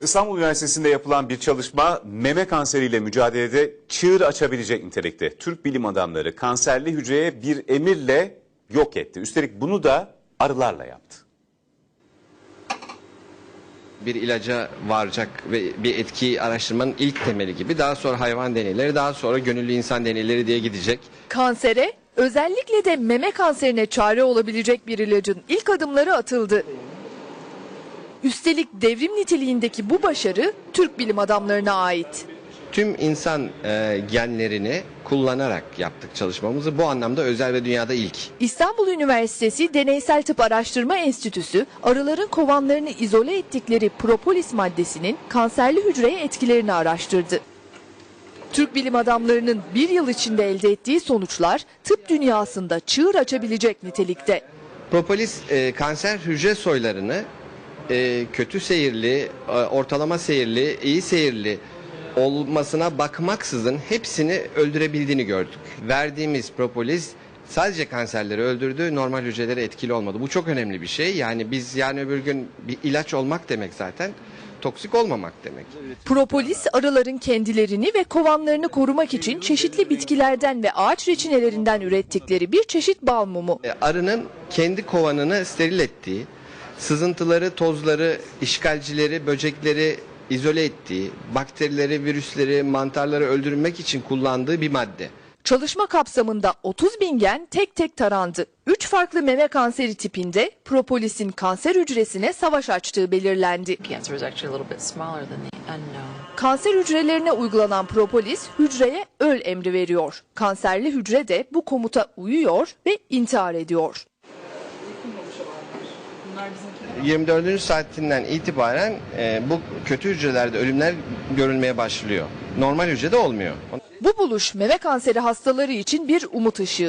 İstanbul Üniversitesi'nde yapılan bir çalışma meme kanseriyle mücadelede çığır açabilecek nitelikte. Türk bilim adamları kanserli hücreye bir emirle yok etti. Üstelik bunu da arılarla yaptı. bir ilaca varacak ve bir etkiyi araştırmanın ilk temeli gibi daha sonra hayvan deneyleri daha sonra gönüllü insan deneyleri diye gidecek. Kansere, özellikle de meme kanserine çare olabilecek bir ilacın ilk adımları atıldı. Üstelik devrim niteliğindeki bu başarı Türk bilim adamlarına ait. Tüm insan e, genlerini kullanarak yaptık çalışmamızı. Bu anlamda özel ve dünyada ilk. İstanbul Üniversitesi Deneysel Tıp Araştırma Enstitüsü arıların kovanlarını izole ettikleri propolis maddesinin kanserli hücreye etkilerini araştırdı. Türk bilim adamlarının bir yıl içinde elde ettiği sonuçlar tıp dünyasında çığır açabilecek nitelikte. Propolis e, kanser hücre soylarını e, kötü seyirli, e, ortalama seyirli, iyi seyirli olmasına bakmaksızın hepsini öldürebildiğini gördük. Verdiğimiz propolis sadece kanserleri öldürdü, normal hücrelere etkili olmadı. Bu çok önemli bir şey. Yani biz yani öbür gün bir ilaç olmak demek zaten toksik olmamak demek. Propolis arıların kendilerini ve kovanlarını korumak için çeşitli bitkilerden ve ağaç reçinelerinden ürettikleri bir çeşit bal mumu. E, arının kendi kovanını steril ettiği, sızıntıları, tozları, işgalcileri, böcekleri izole ettiği, bakterileri, virüsleri, mantarları öldürmek için kullandığı bir madde. Çalışma kapsamında 30 bin gen tek tek tarandı. 3 farklı meme kanseri tipinde propolisin kanser hücresine savaş açtığı belirlendi. Kanser hücrelerine uygulanan propolis hücreye öl emri veriyor. Kanserli hücre de bu komuta uyuyor ve intihar ediyor. 24. saatinden itibaren e, bu kötü hücrelerde ölümler görülmeye başlıyor. Normal hücrede olmuyor. Bu buluş meme kanseri hastaları için bir umut ışığı.